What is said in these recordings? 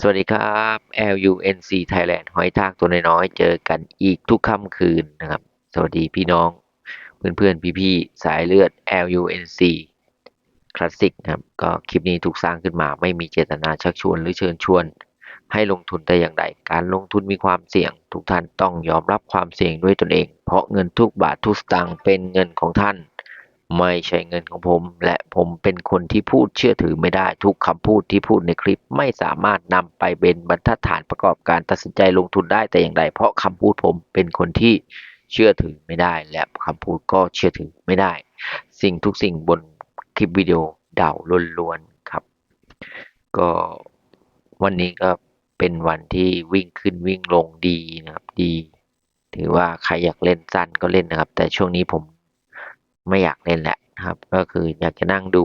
สวัสดีครับ LUNC Thailand หอยทากตัวน้อยๆ เจอกันอีกทุกค่ำคืนนะครับ สวัสดีพี่น้อง เพื่อนๆ พี่ๆ สายเลือด LUNC คลาสสิกนะครับ ก็คลิปนี้ถูกสร้างขึ้นมาไม่มีเจตนาชักชวนหรือเชิญชวน ให้ลงทุนแต่อย่างใด การลงทุนมีความเสี่ยง ทุกท่านต้องยอมรับความเสี่ยงด้วยตนเอง เพราะเงินทุกบาททุกสตางค์เป็นเงินของท่าน ไม่ใช่เงินของผม และผมเป็นคนที่พูดเชื่อถือไม่ได้ทุกคำพูดที่พูดในคลิป ไม่สามารถนำไปเป็นบรรทัดฐานประกอบการตัดสินใจลงทุนได้แต่อย่างใดเพราะคำพูดผมเป็นคนที่เชื่อถือไม่ได้ และคำพูดก็เชื่อถือไม่ได้ สิ่งทุกสิ่งบนคลิปวิดีโอเดาล้วนๆครับ ก็วันนี้ก็เป็นวันที่วิ่งขึ้นวิ่งลงดีนะครับดี ถือว่าใครอยากเล่นสั้นก็เล่นนะครับ แต่ช่วงนี้ผม ไม่อยากเล่นแหละครับ ก็คืออยากจะนั่งดู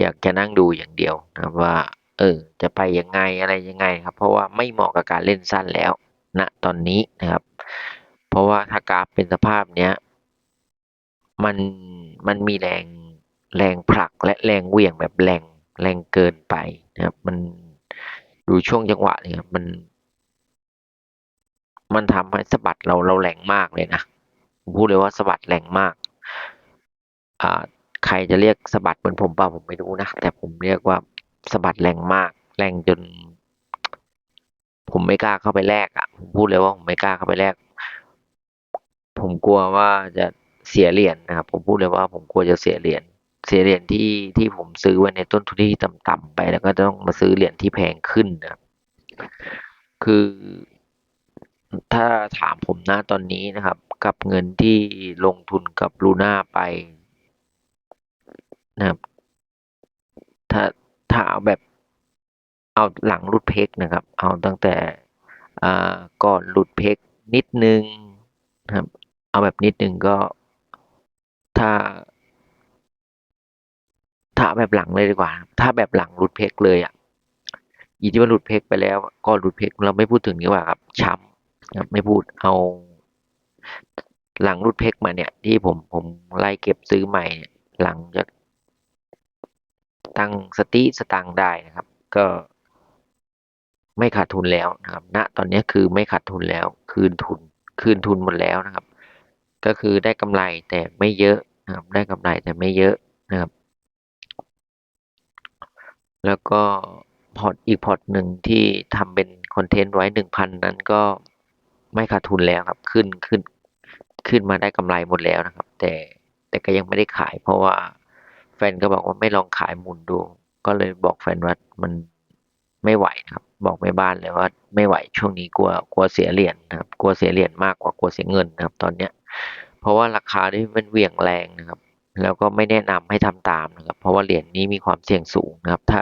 อยากจะนั่งดูอย่างเดียวนะครับว่า เออ จะไปยังไงอะไรยังไงครับ เพราะว่าไม่เหมาะกับการเล่นสั้นแล้วณตอนนี้นะครับ เพราะว่าถ้ากราฟเป็นสภาพเนี้ยมันมันมีแรงแรงผลักและแรงเหวี่ยงแบบแรงแรงเกินไปนะครับ มันดูช่วงจังหวะเนี่ยมัน มันทำให้สะบัดเราเราแรงมากเลยนะผมพูดเลยว่าสะบัดแรงมาก อ่าใครจะเรียกสะบัดเหมือนผมเปล่าผมไม่รู้นะ แต่ผมเรียกว่าสะบัดแรงมาก แรงจน ผมไม่กล้าเข้าไปแลกอะ ผมพูดเลยว่าผมไม่กล้าเข้าไปแลกผมกลัวว่าจะเสียเหรียญนะครับ ผมพูดเลยว่าผมกลัวจะเสียเหรียญเสียเหรียญที่ที่ผมซื้อไว้ในต้นทุนที่ต่ำๆไป แล้วก็ต้องมาซื้อเหรียญที่แพงขึ้นนะครับ คือ ถ้าถามผมนะตอนนี้นะครับ กับเงินที่ลงทุนกับลูน่าไป นะครับ ถ้าถ้าเอาแบบเอาหลังรุดเพกนะครับ เอาตั้งแต่ก่อนหลุดเพกนิดนึงนะครับ เอาแบบนิดนึงก็ถ้า ถ้าแบบหลังเลยดีกว่า ถ้าแบบหลังหลุดเพกเลยอะอีที่ว่าหลุดเพกไปแล้วก็หลุดเพกเราไม่พูดถึงดีกว่าครับ ช้ำครับไม่พูดเอา หลังหลุดเพกมาเนี่ย ที่ผมผมไล่เก็บซื้อใหม่เนี่ยหลังจาก ตั้งสติสตังได้นะครับ ก็ไม่ขาดทุนแล้วนะครับณตอนนี้คือไม่ขาดทุนแล้ว คืนทุน คืนทุนหมดแล้วนะครับ ก็คือได้กำไรแต่ไม่เยอะนะครับ ได้กำไรแต่ไม่เยอะนะครับ แล้วก็พอร์ตอีกพอร์ตหนึ่งที่ทำเป็นคอนเทนต์ไว้หนึ่งพันนั้นก็ไม่ขาดทุนแล้วครับ ขึ้นขึ้นขึ้นมาได้กำไรหมดแล้วนะครับ แต่แต่ก็ยังไม่ได้ขายเพราะว่า แฟนก็บอกว่าไม่ลองขายหมุนดู ก็เลยบอกแฟนว่ามันไม่ไหวครับ บอกแม่บ้านเลยว่าไม่ไหวช่วงนี้กลัวกลัวเสียเหรียญนะครับ กลัวเสียเหรียญมากกว่ากลัวเสียเงินนะครับ ตอนเนี้ย เพราะว่าราคาที่มันเหวี่ยงแรงนะครับ แล้วก็ไม่แนะนำให้ทำตามนะครับ เพราะว่าเหรียญนี้มีความเสี่ยงสูงนะครับ ถ้า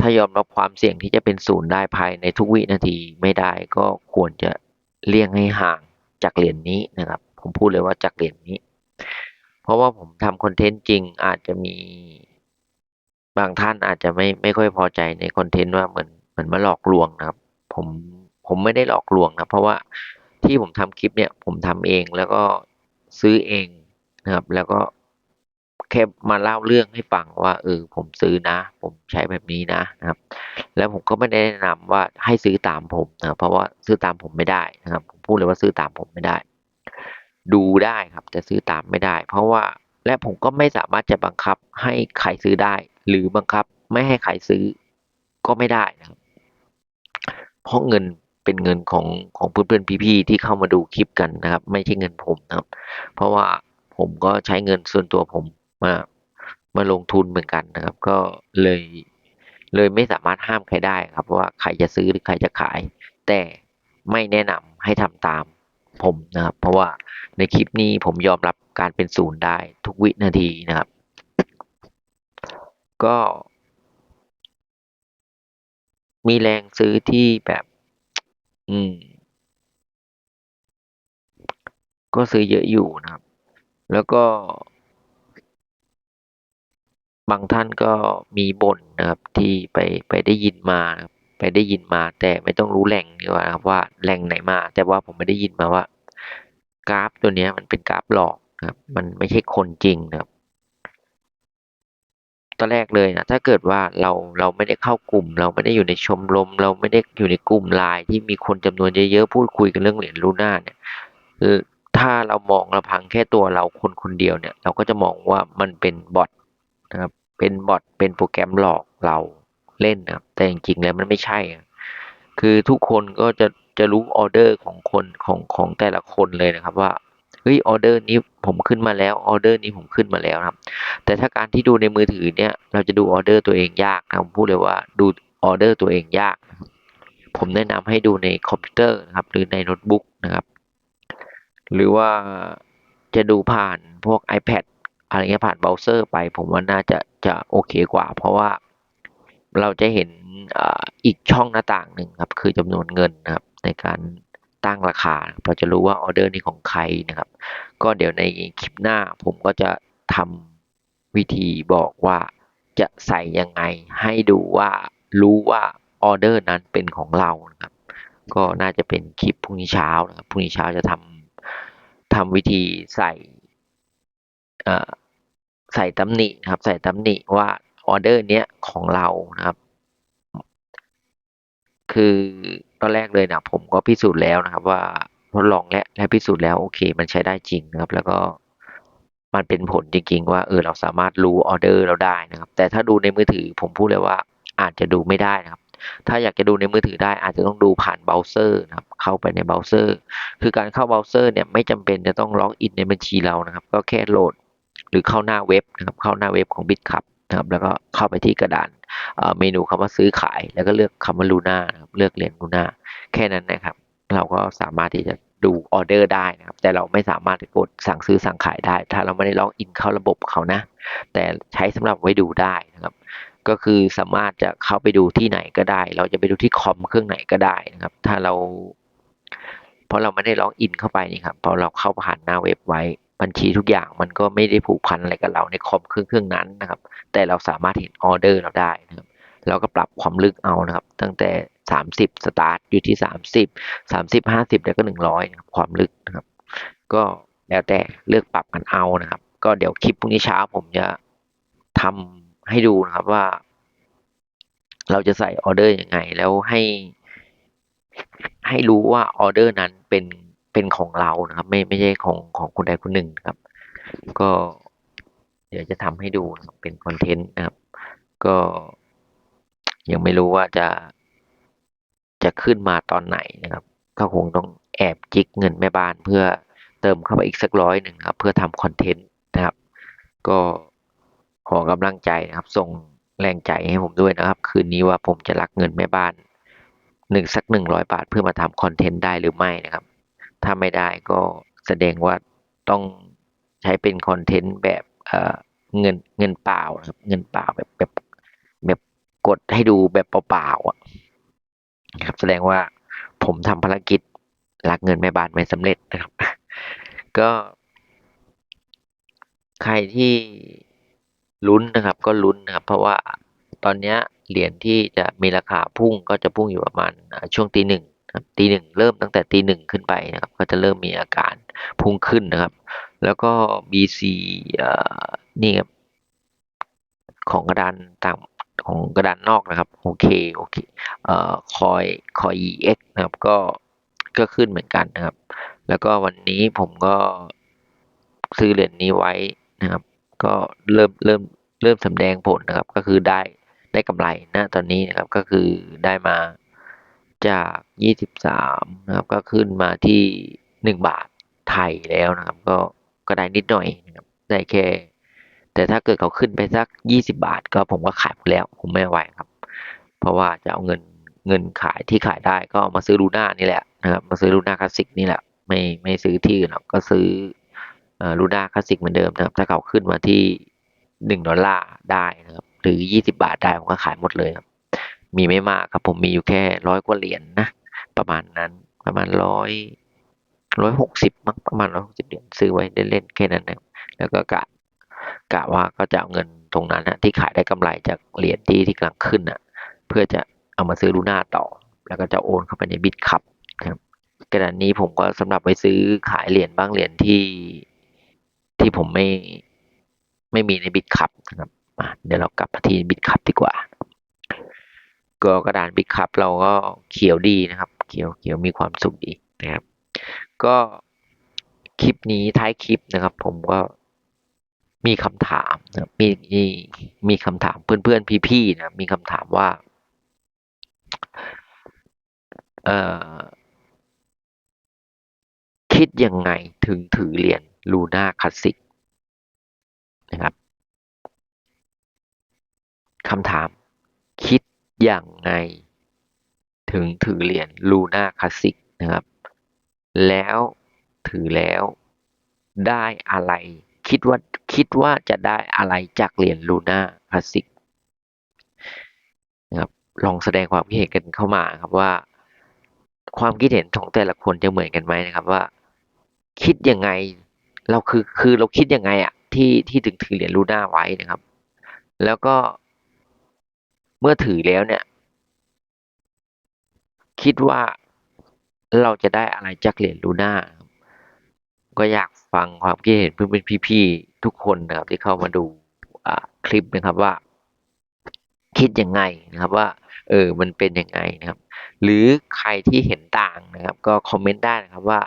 ถ้ายอมรับความเสี่ยงที่จะเป็นศูนย์ได้ภายในทุกวินาทีไม่ได้ก็ควรจะเลี่ยงให้ห่างจากเหรียญนี้นะครับ ผมพูดเลยว่าจากเหรียญนี้ เพราะว่าผมทำคอนเทนต์จริงอาจจะมีบางท่านอาจจะไม่ไม่ค่อยพอใจในคอนเทนต์ว่าเหมือนเหมือนมาหลอกลวงนะครับ ผมผมไม่ได้หลอกลวงนะเพราะว่าที่ผมทำคลิปเนี่ยผมทำเองแล้วก็ซื้อเองนะครับ แล้วก็แค่มาเล่าเรื่องให้ฟังว่าเออผมซื้อนะ ผมใช้แบบนี้นะนะครับ แล้วผมก็ไม่ได้แนะนำว่าให้ซื้อตามผมนะเพราะว่าซื้อตามผมไม่ได้นะครับ ผมพูดเลยว่าซื้อตามผมไม่ได้ ดูได้ครับ แต่ซื้อตามไม่ได้ เพราะว่าและผมก็ไม่สามารถจะบังคับให้ใครซื้อได้ หรือบังคับไม่ให้ใครซื้อก็ไม่ได้นะครับ เพราะเงินเป็นเงินของของเพื่อนๆพี่ๆที่เข้ามาดูคลิปกันนะครับ ไม่ใช่เงินผมนะครับ เพราะว่าผมก็ใช้เงินส่วนตัวผมมามาลงทุนเหมือนกันนะครับ ก็เลยเลยไม่สามารถห้ามใครได้ครับว่าใครจะซื้อหรือใครจะขาย แต่ไม่แนะนำให้ทำตาม ผมนะครับ เพราะว่าในคลิปนี้ผมยอมรับการเป็นศูนย์ได้ทุกวินาทีนะครับ ก็ มีแรงซื้อที่แบบ อืม ก็ซื้อเยอะอยู่นะครับ แล้วก็ บางท่านก็มีบ่นนะครับ ที่ไปไปได้ยินมานะครับ ไปได้ยินมา แต่ไม่ต้องรู้แหล่งดีกว่านะครับว่าแหล่งไหนมา แต่ว่าผมไม่ได้ยินมาว่า กราฟตัวนี้มันเป็นกราฟหลอกนะครับ มันไม่ใช่คนจริงครับตอนแรกเลยนะถ้าเกิดว่าเราเราไม่ได้เข้ากลุ่ม เราไม่ได้อยู่ในชมรม เราไม่ได้อยู่ในกลุ่มไลน์ที่มีคนจำนวนเยอะๆพูดคุยกันเรื่องเหรียญลูน่าเนี่ยถ้าเรามองลำพังแค่ตัวเราคนคนเดียวเนี่ย เราก็จะมองว่ามันเป็นบอทนะครับเป็นบอทเป็นโปรแกรมหลอกเรา เล่นนะครับ แต่จริงๆแล้วมันไม่ใช่ คือทุกคนก็จะจะรู้ออเดอร์ของคนของของแต่ละคนเลยนะครับว่าเฮ้ยออเดอร์นี้ผมขึ้นมาแล้วออเดอร์นี้ผมขึ้นมาแล้วครับ แต่ถ้าการที่ดูในมือถือเนี่ย เราจะดูออเดอร์ตัวเองยากนะผมพูดเลยว่าดูออเดอร์ตัวเองยาก ผมแนะนำให้ดูในคอมพิวเตอร์นะครับ หรือในโน้ตบุ๊กนะครับ หรือว่าจะดูผ่านพวก iPad อะไรเงี้ยผ่านเบราว์เซอร์ไป ผมว่าน่าจะจะโอเคกว่า เพราะว่า เราจะเห็นอีกช่องหน้าต่างหนึ่งครับ คือจำนวนเงินนะครับ ในการตั้งราคานะครับเราจะรู้ว่าออเดอร์นี้ของใครนะครับ ก็เดี๋ยวในคลิปหน้าผมก็จะทำวิธีบอกว่าจะใส่ยังไงให้ดูว่ารู้ว่าออเดอร์นั้นเป็นของเรานะครับ ก็น่าจะเป็นคลิปพรุ่งนี้เช้านะครับพรุ่งนี้เช้าจะทำทำวิธีใส่ใส่ตำหนิครับ ใส่ตำหนิว่า ออเดอร์เนี้ยของเรานะครับ คือตอนแรกเลยนะผมก็พิสูจน์แล้วนะครับ ว่าทดลองและและพิสูจน์แล้วโอเค มันใช้ได้จริงนะครับ แล้วก็มันเป็นผลจริงๆ ว่าเออเราสามารถรู้ออเดอร์เราได้นะครับ แต่ถ้าดูในมือถือผมพูดเลยว่าอาจจะดูไม่ได้นะครับ ถ้าอยากจะดูในมือถือได้อาจจะต้องดูผ่านเบราว์เซอร์นะครับ เข้าไปในเบราว์เซอร์ คือการเข้าเบราว์เซอร์เนี่ยไม่จำเป็นจะต้องล็อกอินในบัญชีเรานะครับ ก็แค่โหลด หรือเข้าหน้าเว็บนะครับ เข้าหน้าเว็บของ BitCup นะครับ แล้วก็เข้าไปที่กระดานเมนูคำว่าซื้อขาย แล้วก็เลือกคำว่าลูน่านะครับเลือกเหรียญลูน่าแค่นั้นนะครับ เราก็สามารถที่จะดูออเดอร์ได้นะครับ แต่เราไม่สามารถกดสั่งซื้อสั่งขายได้ ถ้าเราไม่ได้ล็อกอินเข้าระบบเขานะ แต่ใช้สำหรับไว้ดูได้นะครับ ก็คือสามารถจะเข้าไปดูที่ไหนก็ได้ เราจะไปดูที่คอมเครื่องไหนก็ได้นะครับ ถ้าเรา เพราะเราไม่ได้ล็อกอินเข้าไปนี่ครับพอเราเข้าผ่านหน้าเว็บไว้ บัญชีทุกอย่างมันก็ไม่ได้ผูกพันอะไรกับเราในคอมเครื่องเครื่องนั้นนะครับ แต่เราสามารถเห็นออเดอร์เราได้นะครับเราก็ปรับความลึกเอานะครับ ตั้งแต่สามสิบสตาร์ทอยู่ที่สามสิบสามสิบห้าสิบแล้วก็หนึ่งร้อยนะครับความลึกนะครับ ก็แล้วแต่เลือกปรับกันเอานะครับ ก็เดี๋ยวคลิปพรุ่งนี้เช้าผมจะทำให้ดูนะครับว่า เราจะใส่ออเดอร์ยังไง แล้วให้ ให้รู้ว่าออเดอร์นั้นเป็น เป็นของเรานะครับ ไม่ไม่ใช่ของของคนใดคนหนึ่งนะครับ ก็ เดี๋ยวจะทำให้ดูเป็นคอนเทนต์นะครับ ก็ยังไม่รู้ว่าจะ จะขึ้นมาตอนไหนนะครับก็คงต้องแอบจิกเงินแม่บ้านเพื่อเติมเข้าไปอีกสักร้อยหนึ่งครับ เพื่อทำคอนเทนต์นะครับ ก็ขอกำลังใจนะครับ ส่งแรงใจให้ผมด้วยนะครับ คืนนี้ว่าผมจะรักเงินแม่บ้านหนึ่งสักหนึ่งร้อยบาทเพื่อมาทำคอนเทนต์ได้หรือไม่นะครับ ถ้าไม่ได้ก็แสดงว่าต้องใช้เป็นคอนเทนต์แบบเอ่อเงินเงินเปล่าครับ เงินเปล่าแบบแบบแบบกดให้ดูแบบเปล่าๆอะครับ แสดงว่าผมทำภารกิจรักเงินแม่บ้านไม่สำเร็จนะครับ ก็ ใครที่ลุ้นนะครับ ก็ลุ้นนะครับ เพราะว่าตอนนี้เหรียญที่จะมีราคาพุ่งก็จะพุ่งอยู่ประมาณช่วงตีหนึ่ง ครับตีหนึ่งเริ่มตั้งแต่ตีหนึ่งขึ้นไปนะครับ ก็จะเริ่มมีอาการพุ่งขึ้นนะครับ แล้วก็ BC นี่ครับของกระดานต่างของกระดานนอกนะครับโอเคโอเคเอ่อคอยคอย EX นะครับก็ก็ขึ้นเหมือนกันนะครับ แล้วก็วันนี้ผมก็ซื้อเหรียญนี้ไว้นะครับ ก็เริ่มเริ่มเริ่มสำแดงผลนะครับ ก็คือได้ได้กำไรนะตอนนี้นะครับก็คือได้มา จากยี่สิบสามนะครับ ก็ขึ้นมาที่หนึ่งบาทไทยแล้วนะครับ ก็ก็ได้นิดหน่อยนะครับได้แค่ แต่ถ้าเกิดเขาขึ้นไปสักยี่สิบาท ก็ผมก็ขายหมดแล้ว ผมไม่ไหวครับ เพราะว่าจะเอาเงินเงินขายที่ขายได้ก็เอามาซื้อลูน่านี่แหละนะครับ มาซื้อลูน่าคลาสสิกนี่แหละ ไม่ไม่ซื้อที่อื่นหรอกก็ซื้อเอ่อลูน่าคลาสสิกเหมือนเดิมนะครับ ถ้าเขาขึ้นมาที่หนึ่งดอลลาร์ได้นะครับ หรือยี่สิบาทได้ผมก็ขายหมดเลยครับ มีไม่มากครับผมมีอยู่แค่ร้อยกว่าเหรียญนะประมาณนั้นประมาณร้อยร้อยหกสิบมั้งประมาณร้อยหกสิบเหรียญซื้อไว้เล่นๆแค่นั้นนะแล้วก็กะกะว่าก็จะเอาเงินตรงนั้นนะที่ขายได้กำไรจากเหรียญที่ที่กำลังขึ้นน่ะ เพื่อจะเอามาซื้อลูน่าต่อ แล้วก็จะโอนเข้าไปในบิตคับครับกระดานนี้ผมก็สำหรับไปซื้อขายเหรียญบ้างเหรียญที่ที่ผมไม่ไม่มีในบิตคับนะครับเดี๋ยวเรากลับมาที่บิตคัพดีกว่า ก็กระดานบิตคัพเราก็เขียวดีนะครับ เขียวเขียวมีความสุขดีนะครับ ก็คลิปนี้ท้ายคลิปนะครับ ผมก็มีคำถามนะมีมีมีคำถามเพื่อนๆพี่ๆนะมีคำถามว่าเอ่อคิดยังไงถึงถือเหรียญลูน่าคลาสสิกนะครับคำถาม คิดยังไง ถึงถือเหรียญลูน่าคลาสสิกนะครับ แล้วถือแล้วได้อะไร คิดว่าคิดว่าจะได้อะไรจากเหรียญลูน่าคลาสสิกนะครับลองแสดงความคิดเห็นกันเข้ามาครับว่า ความคิดเห็นของแต่ละคนจะเหมือนกันไหมนะครับว่า คิดยังไงเราคือคือเราคิดยังไงอะที่ที่ถึงถือเหรียญลูน่าไว้นะครับ แล้วก็ เมื่อถือแล้วเนี่ย คิดว่าเราจะได้อะไรจากเหรียญลูน่าก็อยากฟังความคิดเห็นเพื่อนพี่ๆทุกคนนะครับที่เข้ามาดูคลิปนะครับว่า คิดยังไงนะครับว่า เออมันเป็นยังไงนะครับ หรือใครที่เห็นต่างนะครับ ก็คอมเมนต์ได้นะครับว่า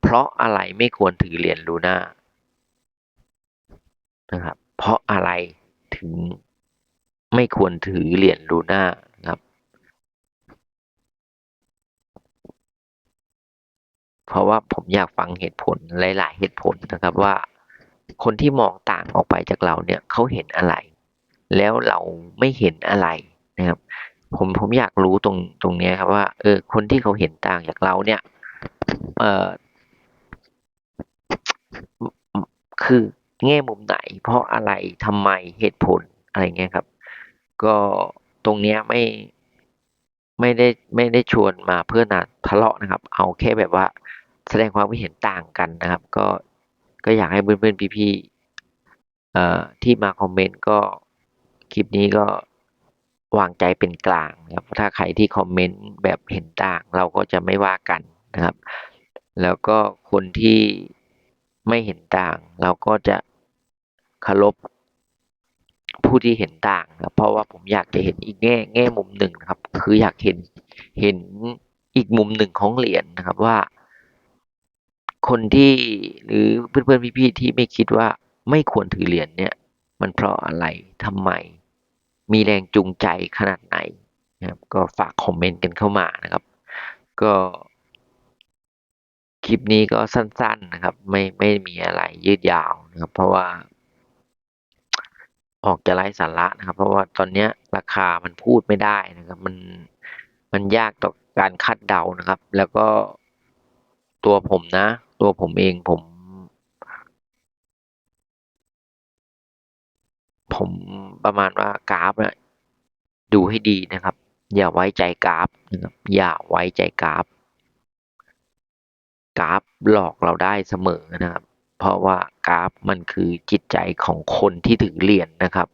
เพราะอะไรไม่ควรถือเหรียญลูน่านะครับ เพราะอะไรถึง ไม่ควรถือเหรียญลูน่านะครับ เพราะว่าผมอยากฟังเหตุผลหลาย ๆ เหตุผลนะครับว่า คนที่มองต่างออกไปจากเราเนี่ยเขาเห็นอะไร แล้วเราไม่เห็นอะไรนะครับ ผมผมอยากรู้ตรงตรงนี้ครับว่าเออคนที่เขาเห็นต่างจากเราเนี่ย เออคือแง่มุมไหน เพราะอะไรทำไมเหตุผลอะไรเงี้ยครับ ก็ตรงเนี้ยไม่ไม่ได้ไม่ได้ชวนมาเพื่อนาทะเลาะนะครับ เอาแค่แบบว่าแสดงความคิดเห็นต่างกันนะครับ ก็ก็อยากให้เพื่อนๆพี่ๆเอ่อที่มาคอมเมนต์ก็คลิปนี้ก็วางใจเป็นกลางนะครับถ้าใครที่คอมเมนต์แบบเห็นต่าง เราก็จะไม่ว่ากันนะครับ แล้วก็คนที่ไม่เห็นต่าง เราก็จะเคารพ ผู้ที่เห็นต่างครับเพราะว่าผมอยากจะเห็นอีกแง่แง่มุมหนึ่งนะครับ คืออยากเห็นเห็นอีกมุมหนึ่งของเหรียญนะครับว่า คนที่หรือเพื่อนๆพี่ๆที่ไม่คิดว่าไม่ควรถือเหรียญเนี่ย มันเพราะอะไรทำไม มีแรงจูงใจขนาดไหนนะครับ ก็ฝากคอมเมนต์กันเข้ามานะครับ ก็ คลิปนี้ก็สั้น ๆนะครับ ไม่ไม่มีอะไรยืดยาวนะครับ เพราะว่า ออกจะไร้สาระนะครับ เพราะว่าตอนเนี้ยราคามันพูดไม่ได้นะครับ มันมันยากต่อการคาดเดานะครับ แล้วก็ตัวผมนะ ตัวผมเองผม ผมประมาณว่ากราฟนี่ยดูให้ดีนะครับ อย่าไว้ใจกราฟนะครับ อย่าไว้ใจกราฟ กราฟหลอกเราได้เสมอนะครับ ราะว่ากราฟมันคือจิตใจของคนที่ถือเหรียญนะครับ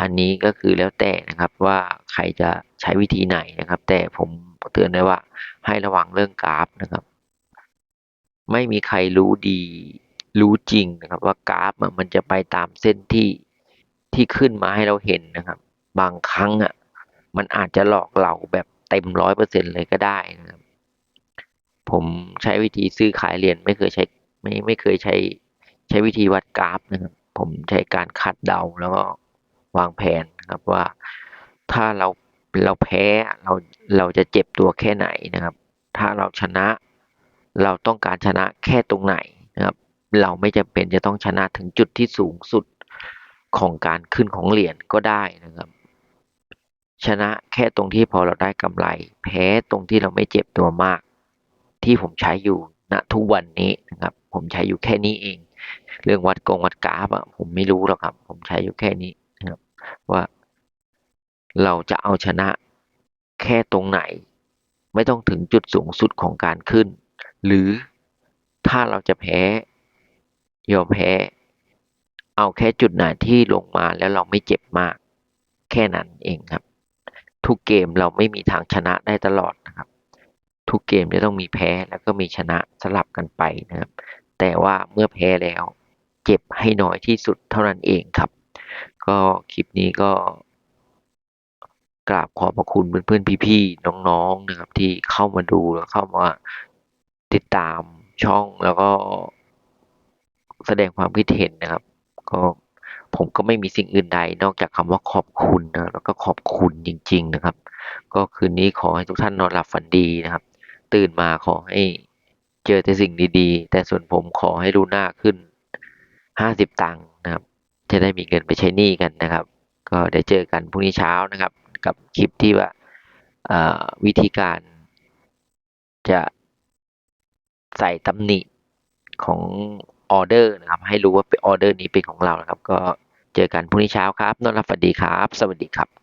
อันนี้ก็คือแล้วแต่นะครับว่าใครจะใช้วิธีไหนนะครับ แต่ผมเตือนได้ว่าให้ระวังเรื่องกราฟนะครับ ไม่มีใครรู้ดีรู้จริงนะครับ ว่ากราฟมันจะไปตามเส้นที่ที่ขึ้นมาให้เราเห็นนะครับ บางครั้งอะมันอาจจะหลอกเราแบบเต็มร้อยเปอร์เซ็นเลยก็ได้นะครับ ผมใช้วิธีซื้อขายเหรียญไม่เคยใช้ ไม่ไม่เคยใช้ใช้วิธีวัดกราฟนะครับผมใช้การคาดเดาแล้วก็วางแผนนะครับว่าถ้าเราเราแพ้เราเราจะเจ็บตัวแค่ไหนนะครับ ถ้าเราชนะเราต้องการชนะแค่ตรงไหนนะครับ เราไม่จำเป็นจะต้องชนะถึงจุดที่สูงสุดของการขึ้นของเหรียญก็ได้นะครับ ชนะแค่ตรงที่พอเราได้กำไร แพ้ตรงที่เราไม่เจ็บตัวมาก ที่ผมใช้อยู่ณทุกวันนี้นะครับ ผมใช้อยู่แค่นี้เอง เรื่องวัดกงวัดกราฟอะผมไม่รู้หรอกครับ ผมใช้อยู่แค่นี้นะครับ ว่าเราจะเอาชนะแค่ตรงไหน ไม่ต้องถึงจุดสูงสุดของการขึ้น หรือถ้าเราจะแพ้ ยอมแพ้ เอาแค่จุดไหนที่ลงมาแล้วเราไม่เจ็บมาก แค่นั้นเองครับ ทุกเกมเราไม่มีทางชนะได้ตลอดนะครับ ทุกเกมจะต้องมีแพ้แล้วก็มีชนะสลับกันไปนะครับ แต่ว่าเมื่อแพ้แล้ว เจ็บให้น้อยที่สุดเท่านั้นเองครับ ก็คลิปนี้ก็ กราบขอบพระคุณเพื่อนๆพี่ๆน้องๆนะครับ ที่เข้ามาดูแล้วเข้ามาติดตามช่องแล้วก็แสดงความคิดเห็นนะครับ ก็ผมก็ไม่มีสิ่งอื่นใด นอกจากคำว่าขอบคุณนะแล้วก็ขอบคุณจริง ๆ นะครับ ก็คืนนี้ขอให้ทุกท่านนอนหลับฝันดีนะครับ ตื่นมาขอให้ เจอแต่สิ่งดีๆ แต่ส่วนผมขอให้ลูน่าขึ้นห้าสิบตังค์นะครับ จะได้มีเงินไปใช้หนี้กันนะครับ ก็เดี๋ยวเจอกันพรุ่งนี้เช้านะครับ กับคลิปที่ว่าวิธีการ จะใส่ตำหนิของออเดอร์นะครับ ให้รู้ว่าเป็นออเดอร์นี้เป็นของเรานะครับ ก็เจอกันพรุ่งนี้เช้าครับนอนหลับฝันดีครับ สวัสดีครับ